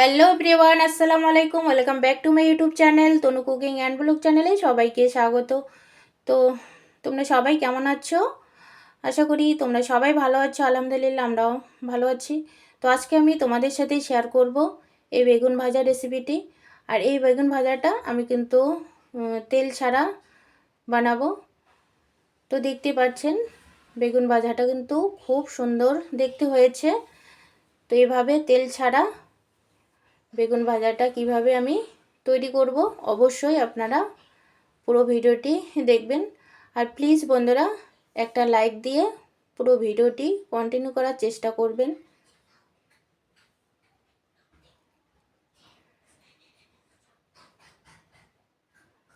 Hello প্রিয়বান আসসালামু আলাইকুম welcome back to my YouTube channel Tanu cooking and blog চ্যানেলে সবাইকে স্বাগত। তো তোমরা সবাই কেমন আছো? আশা করি তোমরা সবাই ভালো আছো, আলহামদুলিল্লাহ আমরাও ভালো আছি। তো আজকে আমি তোমাদের সাথে শেয়ার করব এই বেগুন ভাজা রেসিপিটি আর এই বেগুন ভাজাটা আমি কিন্তু তেল ছাড়া বানাবো। তো দেখতে পাচ্ছেন, বেগুন ভাজাটা কিন্তু খুব সুন্দর দেখতে হয়েছে। তো এভাবে তেল ছাড়া বেগুন ভাজাটা কীভাবে আমি তৈরি করব অবশ্যই আপনারা পুরো ভিডিওটি দেখবেন। আর প্লিজ বন্ধুরা, একটা লাইক দিয়ে পুরো ভিডিওটি কন্টিনিউ করার চেষ্টা করবেন।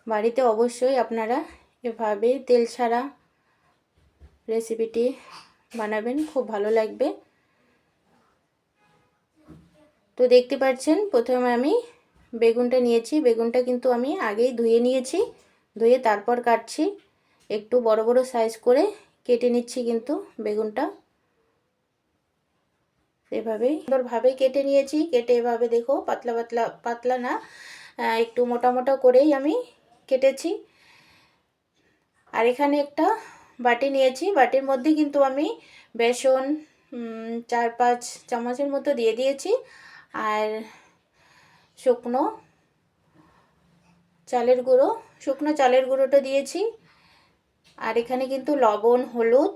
বাড়িতে অবশ্যই আপনারা এভাবে তেল ছাড়া রেসিপিটি বানাবেন, খুব ভালো লাগবে। তো দেখতে পাচ্ছেন, প্রথমে আমি বেগুনটা নিয়েছি। বেগুনটা কিন্তু আমি আগেই ধুয়ে নিয়েছি, ধুয়ে তারপর কাটছি। একটু বড় বড় সাইজ করে কেটে নিচ্ছি কিন্তু বেগুনটা। এভাবেই সুন্দরভাবে কেটে নিয়েছি। কেটে এভাবে দেখো, পাতলা পাতলা পাতলা না একটু মোটা মোটা করেই আমি কেটেছি। আর এখানে একটা বাটি নিয়েছি। বাটির মধ্যে কিন্তু আমি বেসন চার পাঁচ চামচের মতো দিয়ে দিয়েছি। আর শুকনো চালের গুঁড়ো, শুকনো চালের গুঁড়োটা দিয়েছি। আর এখানে কিন্তু লবণ, হলুদ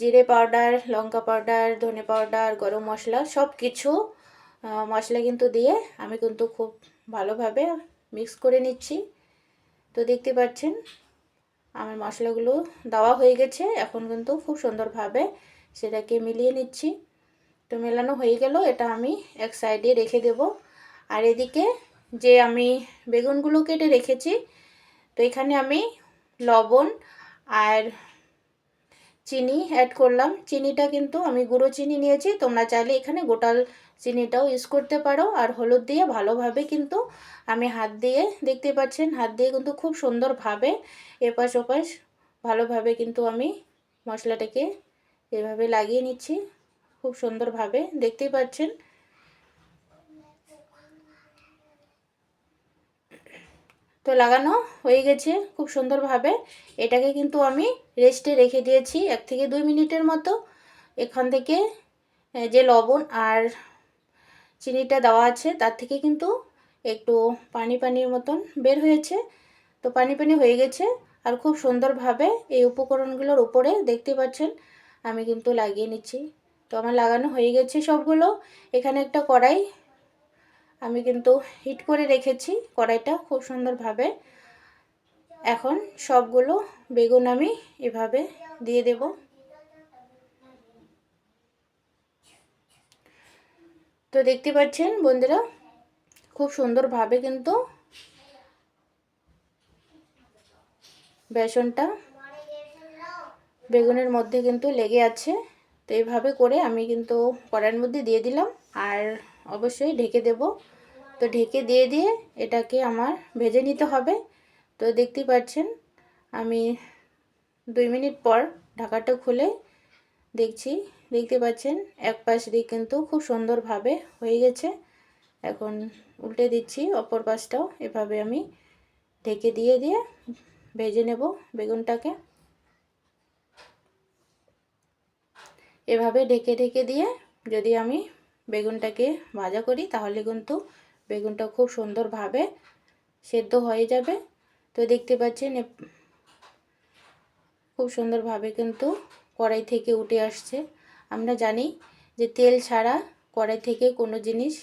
জিরে পাউডার, লঙ্কা পাউডার, ধনে পাউডার, গরম মশলা সব কিছু মশলা কিন্তু দিয়ে আমি কিন্তু খুব ভালোভাবে মিক্স করে নিচ্ছি। তো দেখতে পাচ্ছেন, আমার মশলাগুলো দেওয়া হয়ে গেছে। এখন কিন্তু খুব সুন্দরভাবে সেটাকে মিলিয়ে নিচ্ছি। তো মেলানো হয়ে গেল, এটা আমি এক সাইডে রেখে দেব। আর এদিকে যে আমি বেগুনগুলো কেটে রেখেছি, তো এখানে আমি লবণ আর চিনি অ্যাড করলাম। চিনিটা কিন্তু আমি গুঁড়ো চিনি নিয়েছি, তোমরা চাইলে এখানে গোটাল চিনিটাও ইউজ করতে পারো। আর হলুদ দিয়ে ভালোভাবে কিন্তু আমি হাত দিয়ে, দেখতে পাচ্ছেন? হাত দিয়ে কিন্তু খুব সুন্দরভাবে এপাশ ওপাশ ভালোভাবে কিন্তু আমি মশলাটাকে এভাবে লাগিয়ে নিচ্ছি। খুব সুন্দরভাবে দেখতেই পাচ্ছেন। তো লাগানো হয়ে গেছে খুব সুন্দরভাবে। এটাকে কিন্তু আমি রেস্টে রেখে দিয়েছি এক থেকে দুই মিনিটের মতো। এখান থেকে যে লবণ আর চিনিটা দেওয়া আছে, তার থেকে কিন্তু একটু পানি পানির মতন বের হয়েছে। তো পানি পানি হয়ে গেছে আর খুব সুন্দরভাবে এই উপকরণগুলোর উপরে দেখতে পাচ্ছেন, আমি কিন্তু লাগিয়ে নিচ্ছি। তো আমার লাগানো হয়ে গেছে সবগুলো। এখানে একটা কড়াই আমি কিন্তু হিট করে রেখেছি কড়াইটা খুব সুন্দরভাবে। এখন সবগুলো বেগুন আমি এভাবে দিয়ে দেব। তো দেখতে পাচ্ছেন বন্ধুরা, খুব সুন্দরভাবে কিন্তু বেসনটা বেগুনের মধ্যে কিন্তু লেগে আছে। তো এইভাবে করে আমি কিন্তু কড়াইয়ের মধ্যে দিয়ে দিলাম আর অবশ্যই ঢেকে দেব। তো ঢেকে দিয়ে দিয়ে এটাকে আমার ভেজে নিতে হবে। তো দেখতেই পাচ্ছেন, আমি দুই মিনিট পর ঢাকাটা খুলে দেখছি। দেখতে পাচ্ছেন, এক পাশ দিয়ে কিন্তু খুব সুন্দরভাবে হয়ে গেছে। এখন উল্টে দিচ্ছি, অপর পাশটাও এভাবে আমি ঢেকে দিয়ে দিয়ে ভেজে নেব বেগুনটাকে। এভাবে ঢেকে ঢেকে দিয়ে যদি আমি বেগুনটাকে ভাজা করি, তাহলে কিন্তু বেগুনটা খুব সুন্দরভাবে সেদ্ধ হয়ে যাবে। তো দেখতে পাচ্ছেন খুব সুন্দরভাবে কিন্তু কড়াই থেকে উঠে আসছে। আমরা জানি যে তেল ছাড়া কড়াই থেকে কোনো জিনিস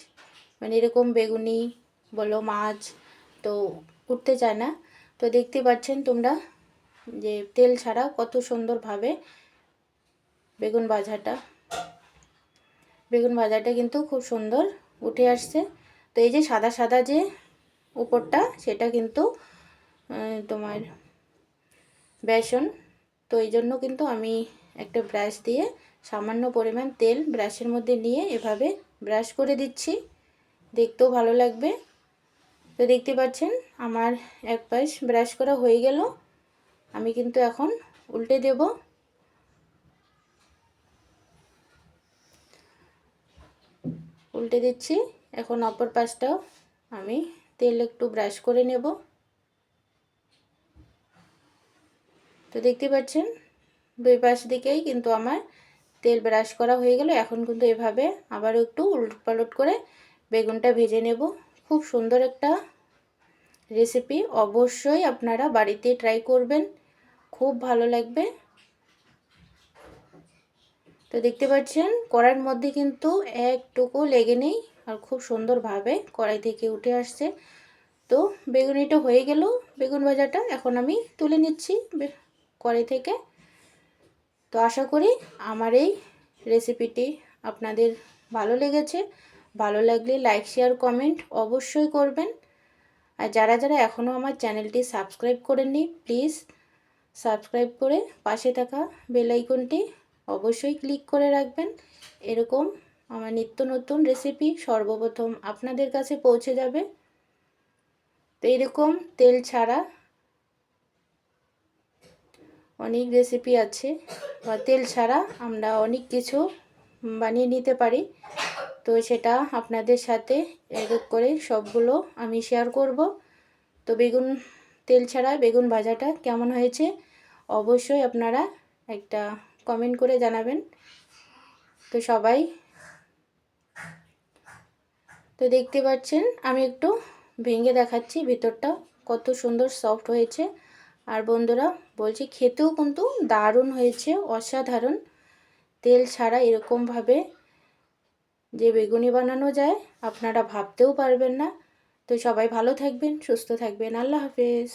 মানে এরকম বেগুনি বলো মাছ তো উঠতে চায় না। তো দেখতে পাচ্ছেন তোমরা যে তেল ছাড়া কত সুন্দরভাবে বেগুন ভাজাটা। বেগুন ভাজাটা কিন্তু খুব সুন্দর উঠে আসছে। তো এই যে সাদা সাদা যে উপরটা, সেটা কিন্তু তোমার বেসন। তো এই জন্য কিন্তু আমি একটা ব্রাশ দিয়ে সামান্য পরিমাণ তেল ব্রাশের মধ্যে নিয়ে এভাবে ব্রাশ করে দিচ্ছি। দেখতেও ভালো লাগবে। তো দেখতে পাচ্ছেন, আমার এক পাশ ব্রাশ করা হয়ে গেল। আমি কিন্তু এখন উল্টে দেব। উল্টে দিচ্ছি। এখন অপর পাশটাও আমি তেল একটু ব্রাশ করে নেব। তো দেখতে পাচ্ছেন, দুই পাশ দিকেই কিন্তু আমার তেল ব্রাশ করা হয়ে গেল। এখন কিন্তু এভাবে আবারও একটু উলট পালট করে বেগুনটা ভেজে নেব। খুব সুন্দর একটা রেসিপি অবশ্যই আপনারা বাড়িতে ট্রাই করবেন। খুব ভালো লাগবে। তো দেখতে পাচ্ছেন, কড়াইয়ের মধ্যে কিন্তু একটুকু লেগে নেই আর খুব সুন্দরভাবে কড়াই থেকে উঠে আসছে। তো বেগুনিটা হয়ে গেল, বেগুন ভাজাটা এখন আমি তুলে নিচ্ছি কড়াই থেকে। তো আশা করি আমার এই রেসিপিটি আপনাদের ভালো লেগেছে। ভালো লাগলে লাইক, শেয়ার, কমেন্ট অবশ্যই করবেন। আর যারা যারা এখনও আমার চ্যানেলটি সাবস্ক্রাইব করেননি, প্লিজ সাবস্ক্রাইব করে পাশে থাকা বেল আইকনটি অবশ্যই ক্লিক করে রাখবেন। এরকম আমার নিত্য নতুন রেসিপি সর্বপ্রথম আপনাদের কাছে পৌঁছে যাবে। তো এরকম তেল ছাড়া অনেক রেসিপি আছে বা তেল ছাড়া আমরা অনেক কিছু বানিয়ে নিতে পারি। তো সেটা আপনাদের সাথে এক করে সবগুলো আমি শেয়ার করব। তো বেগুন, তেল ছাড়া বেগুন ভাজাটা কেমন হয়েছে? অবশ্যই আপনারা একটা কমেন্ট করে জানাবেন। তো সবাই, তো দেখতে পাচ্ছেন, আমি একটু ভেঙে দেখাচ্ছি, ভিতরটা কত সুন্দর সফট হয়েছে। আর বন্ধুরা, বলছি খেতেও কিন্তু দারুণ হয়েছে, অসাধারণ। তেল ছাড়া এরকমভাবে যে বেগুনি বানানো যায়, আপনারা ভাবতেও পারবেন না। তো সবাই ভালো থাকবেন, সুস্থ থাকবেন। আল্লাহ হাফেজ।